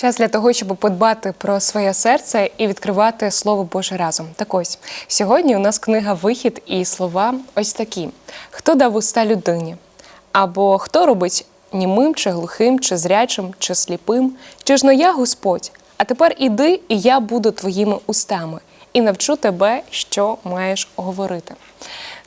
Час для того, щоб подбати про своє серце і відкривати Слово Боже разом. Так ось сьогодні у нас книга Вихід і слова ось такі: хто дав уста людині? Або хто робить німим, чи глухим, чи зрячим, чи сліпим? Чи ж не я Господь? А тепер іди, і я буду твоїми устами, і навчу тебе, що маєш говорити.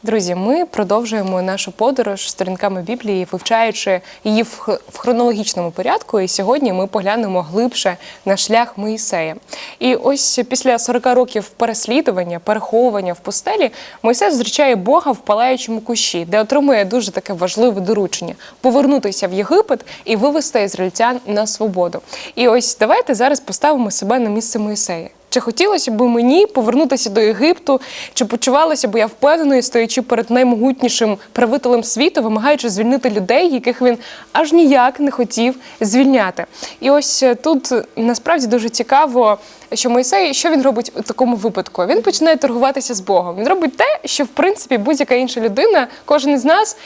Друзі, ми продовжуємо нашу подорож сторінками Біблії, вивчаючи її в хронологічному порядку. І сьогодні ми поглянемо глибше на шлях Моїсея. І ось після 40 років переслідування, переховування в пустелі, Мойсей зустрічає Бога в палаючому кущі, де отримує дуже таке важливе доручення повернутися в Єгипет і вивести ізраїльтян на свободу. І ось давайте зараз поставимо себе на місце Моїсея. Чи хотілося б мені повернутися до Єгипту, чи почувалося б я впевненою, стоячи перед наймогутнішим правителем світу, вимагаючи звільнити людей, яких він аж ніяк не хотів звільняти? І ось е, тут е, насправді дуже цікаво, що Мойсей, що він робить у такому випадку? Він починає торгуватися з Богом. Він робить те, що в принципі будь-яка інша людина, кожен із нас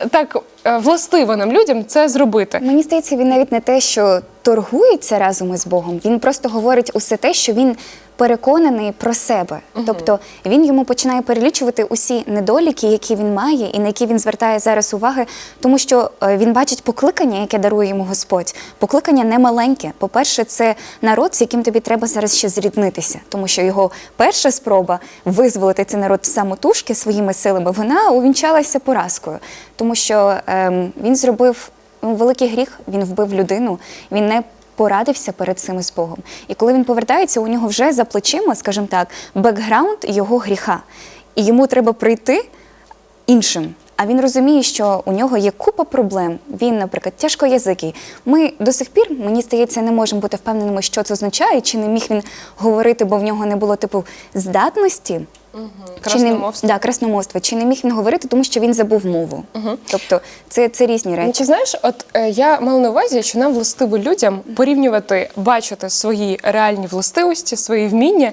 е, так властиво нам людям це зробити. Мені здається, він навіть не те, що торгується разом із Богом, він просто говорить усе те, що він переконаний про себе. Тобто він йому починає перелічувати усі недоліки, які він має, і на які він звертає зараз уваги, тому що е, він бачить покликання, яке дарує йому Господь. Покликання не маленьке. По-перше, це народ, з яким тобі треба зараз ще зріднитися, тому що його перша спроба визволити цей народ самотужки своїми силами, вона увінчалася поразкою, тому що ем, він зробив великий гріх, він вбив людину, він не порадився перед цим з Богом. І коли він повертається, у нього вже за плечима, скажімо так, бекграунд його гріха. І йому треба прийти іншим. А він розуміє, що у нього є купа проблем. Він, наприклад, тяжкоязикий. Ми до сих пір, мені здається, не можемо бути впевненими, що це означає, чи не міг він говорити, бо в нього не було типу здатності. Чи не, да, красномовства. Чи не міг він говорити, тому що він забув мову. Тобто це, це різні Ну, речі. Ти знаєш, от е, я мала на увазі, що нам властиво людям порівнювати, бачити свої реальні властивості, свої вміння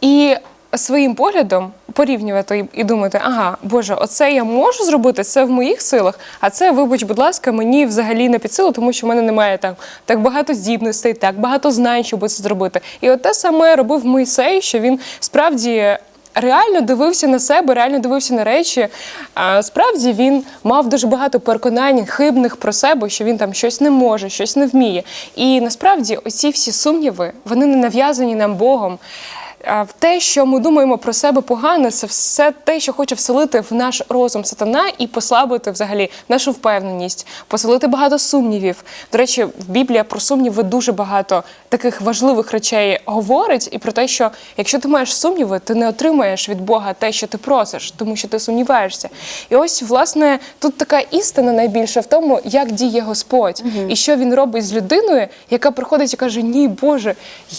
і своїм поглядом порівнювати і- думати, ага, Боже, оце я можу зробити, це в моїх силах, а це, вибач, будь ласка, мені взагалі не під силу, тому що в мене немає так, так багато здібностей, так багато знань, щоб це зробити. І от те саме робив Мойсей, що він справді реально дивився на себе, реально дивився на речі. А справді він мав дуже багато переконань хибних про себе, що він там щось не може, щось не вміє. І насправді оці всі сумніви, вони не нав'язані нам Богом. В те, що ми думаємо про себе погано, це все те, що хоче вселити в наш розум сатана і послабити взагалі нашу впевненість, поселити багато сумнівів. До речі, в Біблія про сумніви дуже багато таких важливих речей говорить, і про те, що якщо ти маєш сумніви, ти не отримаєш від Бога те, що ти просиш, тому що ти сумніваєшся. І ось, власне, тут така істина найбільша в тому, як діє Господь, і що він робить з людиною, яка приходить і каже: Ні, Боже,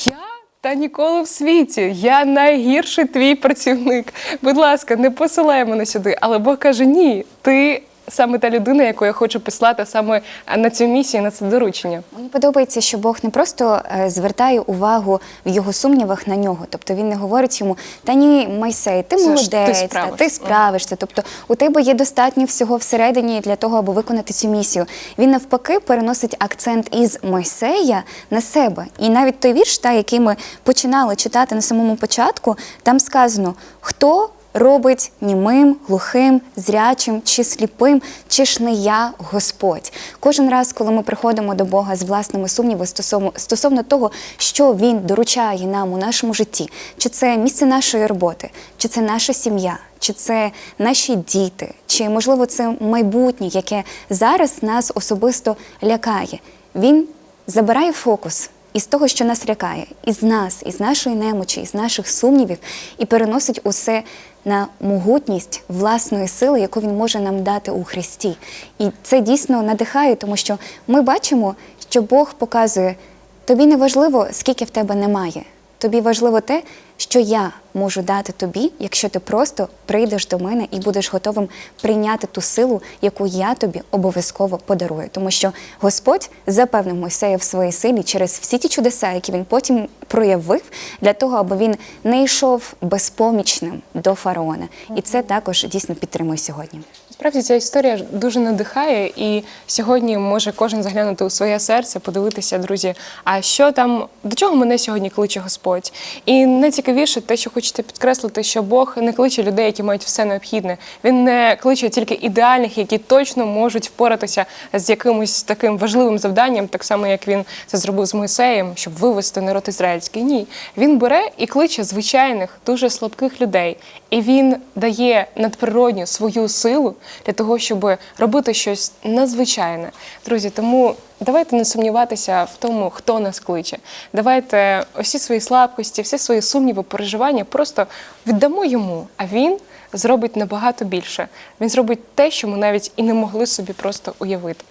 я. Та ніколи в світі. Я найгірший твій працівник. Будь ласка, не посилай мене сюди. Але Бог каже: ні, ти саме та людина, яку я хочу послати саме на цю місію, на це доручення. Мені подобається, що Бог не просто е, звертає увагу в його сумнівах на нього. Тобто він не говорить йому: та ні, Майсей, ти Це молодець, ти справишся». ти справишся. Тобто у тебе є достатньо всього всередині для того, аби виконати цю місію. Він навпаки переносить акцент із Мойсея на себе. І навіть той вірш, та, який ми починали читати на самому початку, там сказано, хто робить німим, глухим, зрячим чи сліпим, чи ж не я Господь. Кожен раз, коли ми приходимо до Бога з власними сумнівами стосовно, стосовно того, що Він доручає нам у нашому житті, чи це місце нашої роботи, чи це наша сім'я, чи це наші діти, чи можливо це майбутнє, яке зараз нас особисто лякає. Він забирає фокус із того, що нас лякає, із нас, із нашої немочі, із наших сумнівів, і переносить усе на могутність власної сили, яку він може нам дати у Христі. І це дійсно надихає, тому що ми бачимо, що Бог показує, тобі не важливо, скільки в тебе немає. Тобі важливо те, що я можу дати тобі, якщо ти просто прийдеш до мене і будеш готовим прийняти ту силу, яку я тобі обов'язково подарую. Тому що Господь запевнив Мойсея в своїй силі через всі ті чудеса, які він потім проявив, для того, аби він не йшов безпомічним до фараона. І це також дійсно підтримує сьогодні. Справді ця історія дуже надихає, і сьогодні може кожен заглянути у своє серце, подивитися, друзі, а що там, до чого мене сьогодні кличе Господь. І найцікавіше те, що хочете підкреслити, що Бог не кличе людей, які мають все необхідне. Він не кличе тільки ідеальних, які точно можуть впоратися з якимось таким важливим завданням, так само як він це зробив з Моїсеєм, щоб вивести народ ізраїльський. Ні, він бере і кличе звичайних, дуже слабких людей, і він дає надприродню свою силу для того, щоб робити щось надзвичайне. Друзі, тому давайте не сумніватися в тому, хто нас кличе. Давайте всі свої слабкості, всі свої сумніви, переживання просто віддамо йому, а він зробить набагато більше. Він зробить те, що ми навіть і не могли собі просто уявити.